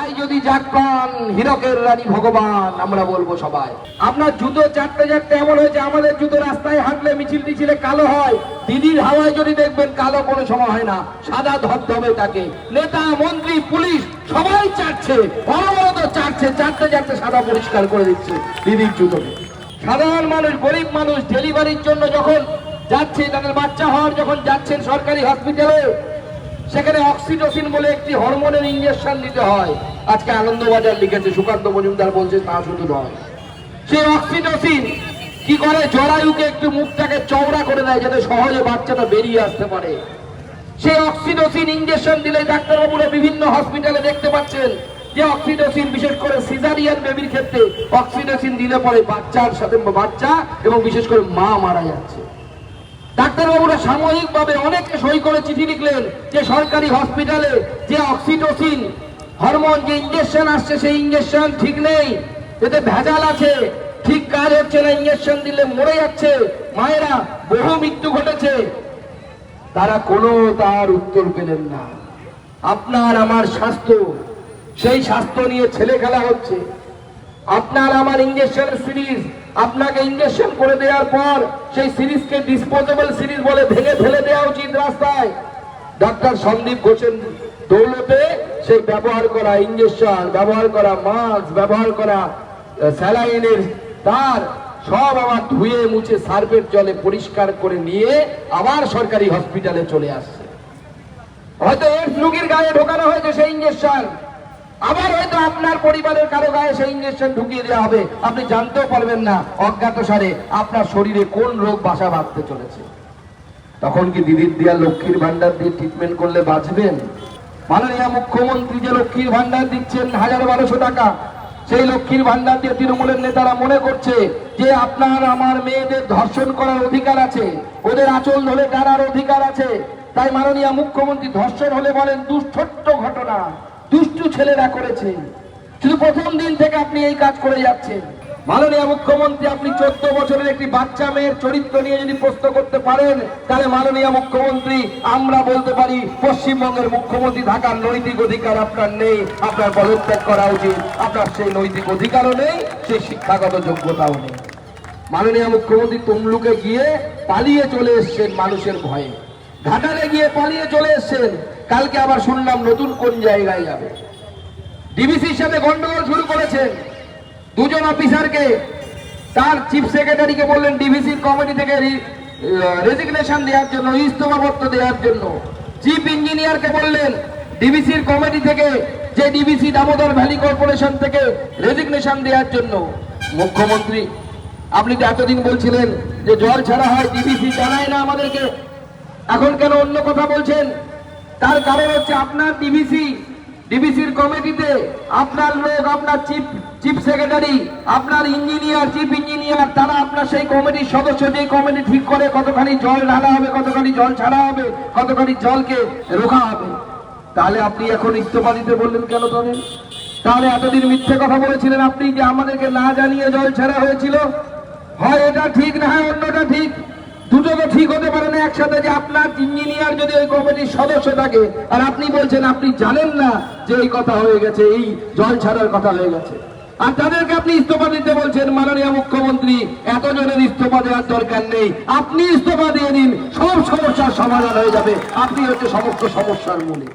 তাই যদি যাক প্রাণ, হীরকের রানী ভগবান, আমরা বলব সবাই। আপনার জুতো চারটে চারটে এমন হয়েছে, আমাদের জুতো রাস্তায় হাঁটলে মিছিল টিছিলে কালো হয়। দিদির হাওয়ায় যদি দেখবেন কালো, কোনো সময় হয় না। সাদা ধবধবে থাকে নেতা, মন্ত্রী, পুলিশ, সবাই চাটছে। অনবরত চাটছে চারটে চারটে সাদা পরিষ্কার করে দিচ্ছে দিদির জুতোকে। সাধারণ মানুষ, গরিব মানুষ, ডেলিভারির জন্য যখন যাচ্ছে, তাদের বাচ্চা হওয়ার যখন যাচ্ছেন সরকারি হসপিটালে, সেখানে অক্সিটোসিন বলে একটি হরমোনের ইঞ্জেকশন দিতে হয়। আজকে আনন্দবাজার লিখেছে, সুকান্ত মজুমদার বলছে, তা শুধু নয়। সেই অক্সিটোসিন, কি করে? জরায়ুকে একটু মুখটাকে চওড়া করে দেয় যাতে সহজে বাচ্চাটা বেরিয়ে আসতে পারে। সেই অক্সিটোসিন ইঞ্জেকশন দিলে ডাক্তারবাবুরা বিভিন্ন হসপিটালে দেখতে পাচ্ছেন যে অক্সিটোসিন, বিশেষ করে সিজারিয়ান বেবির ক্ষেত্রে অক্সিটোসিন দিলে পরে বাচ্চার সাথে, বাচ্চা এবং বিশেষ করে মা মারা যাচ্ছে। ডাক্তারবাবুরা সাময়িকভাবে অনেকে সই করে চিঠি লিখলেন যে সরকারি হসপিটালে যে অক্সিটোসিন হরমোন যে ইঞ্জেকশন আসছে, সেই ইঞ্জেকশন ঠিক নেই। এতে ভেজাল আছে, ঠিক কাজ হচ্ছে না ইঞ্জেকশন দিলে মরে যাচ্ছে। মায়েরা, বহু মৃত্যু ঘটেছে। তারা কোনো তার উত্তর পেলেন না। আপনার আমার স্বাস্থ্য, সেই স্বাস্থ্য নিয়ে ছেলে খেলা হচ্ছে। আপনার আমার ইঞ্জেকশনের সিরিজ আপনাকে ইঞ্জেকশন করে দেওয়ার পর, সেই সিরিজকে ডিসপোজেবল সিরিজ বলে ভেঙে ফেলে দেওয়া উচিত রাস্তায়। ডাক্তার সন্দীপ ঘোষের দৌলতে সেই ব্যবহার করা ইঞ্জেকশন, ব্যবহার করা মাস্ক, ব্যবহার করা স্যালাইনের তার, সব আবার ধুয়ে মুছে সার্ফের জলে পরিষ্কার করে নিয়ে আবার সরকারি হসপিটালে চলে আসছে। হয়তো এডস রোগীর গায়ে ঢোকানো হয়েছে সেই ইঞ্জেকশন। আবার হয়তো আপনার পরিবারের কারও গায়ে সেই ইঞ্জেকশন ঢুকিয়ে দেওয়া হবে। আপনি জানতেও পারবেন না অজ্ঞাত সারে আপনার শরীরে কোন রোগ বাসা বাঁধতে চলেছে। তখন কি দিদির দিয়া লক্ষ্মীর ভান্ডার দিয়ে ট্রিটমেন্ট করলে বাঁচবেন? মাননীয় মুখ্যমন্ত্রী যে লক্ষ্মীর ভান্ডার দিচ্ছেন হাজার বারোশো টাকা, সেই লক্ষ্মীর ভান্ডার দিয়ে তৃণমূলের নেতারা মনে করছে যে আপনার, আমার মেয়েদের ধর্ষণ করার অধিকার আছে, ওদের আঁচল ধরে টানার অধিকার আছে। তাই মাননীয় মুখ্যমন্ত্রী ধর্ষণ হলে বলেন দুষ্ঠট্ট ঘটনা, দুষ্টু ছেলেরা করেছে। শুধু প্রথম দিন থেকে আপনি এই কাজ করে যাচ্ছেন। মাননীয় মুখ্যমন্ত্রী, আপনি চোদ্দ বছরের একটি বাচ্চা মেয়ের চরিত্র নিয়ে যদি প্রশ্ন করতে পারেন, তাহলে মাননীয় মুখ্যমন্ত্রী, আমরা বলতে পারি পশ্চিমবঙ্গের মুখ্যমন্ত্রী থাকার নৈতিক অধিকার আপনার নেই, আপনার পদত্যাগ করা উচিত, আপনার সেই নৈতিক অধিকারও নেই, সেই শিক্ষাগত যোগ্যতাও নেই। মাননীয় মুখ্যমন্ত্রী, তমলুকে গিয়ে পালিয়ে চলে এসছেন মানুষের ভয়ে। ঘাটালে গিয়ে পালিয়ে চলে এসছেন, কালকে আবার শুনলাম নতুন কোন জায়গায় যাবে। ডিবিসির সাথে গন্ডগোল শুরু করেছেন। দুজন অফিসারকে তার চিফ সেক্রেটারিকে বললেন ডিভিসির কমিটি থেকে রেজিগনেশন দেওয়ার জন্য ইস্তফাপত্র দেওয়ার জন্য। চিফ ইঞ্জিনিয়ারকে বললেন ডিবিসির কমিটি থেকে যে ডিভিসি দামোদর ভ্যালি কর্পোরেশন থেকে রেজিগনেশন দেওয়ার জন্য। মুখ্যমন্ত্রী, আপনি তো এতদিন বলছিলেন যে জল ছাড়া হয়, ডিভিসি জানায় না আমাদেরকে। এখন কেন অন্য কথা বলছেন? তার কারণ হচ্ছে আপনার ডিবিসি ডিবিসির কমিটিতে আপনার লোক, আপনার চিফ চিফ সেক্রেটারি, আপনার ইঞ্জিনিয়ার, চিফ ইঞ্জিনিয়ার, তারা আপনার সেই কমিটির সদস্য যে কমিটি ঠিক করে কতখানি জল ঢালা হবে, কতখানি জল ছাড়া হবে, কতখানি জলকে রোখা হবে। তাহলে আপনি এখন ইস্তফা দিতে বললেন কেন তবে তাহলে এতদিন মিথ্যে কথা বলেছিলেন আপনি যে আমাদেরকে না জানিয়ে জল ছাড়া হয়েছিল? হয় এটা ঠিক না হয় অন্যটা ঠিক? দুটো তো ঠিক হতে পারে না একসাথে যে আপনার ইঞ্জিনিয়ার যদি ওই কমিটির সদস্য থাকে, আর আপনি বলছেন আপনি জানেন না যে এই কথা হয়ে গেছে, এই জল ছাড়ার কথা হয়ে গেছে। আর তাদেরকে আপনি ইস্তফা দিতে বলছেন, মাননীয় মুখ্যমন্ত্রী, এতজনের ইস্তফা দেওয়ার দরকার নেই। আপনি ইস্তফা দিয়ে দিন, সব সমস্যার সমাধান হয়ে যাবে। আপনি হচ্ছে সমস্ত সমস্যার মূলে।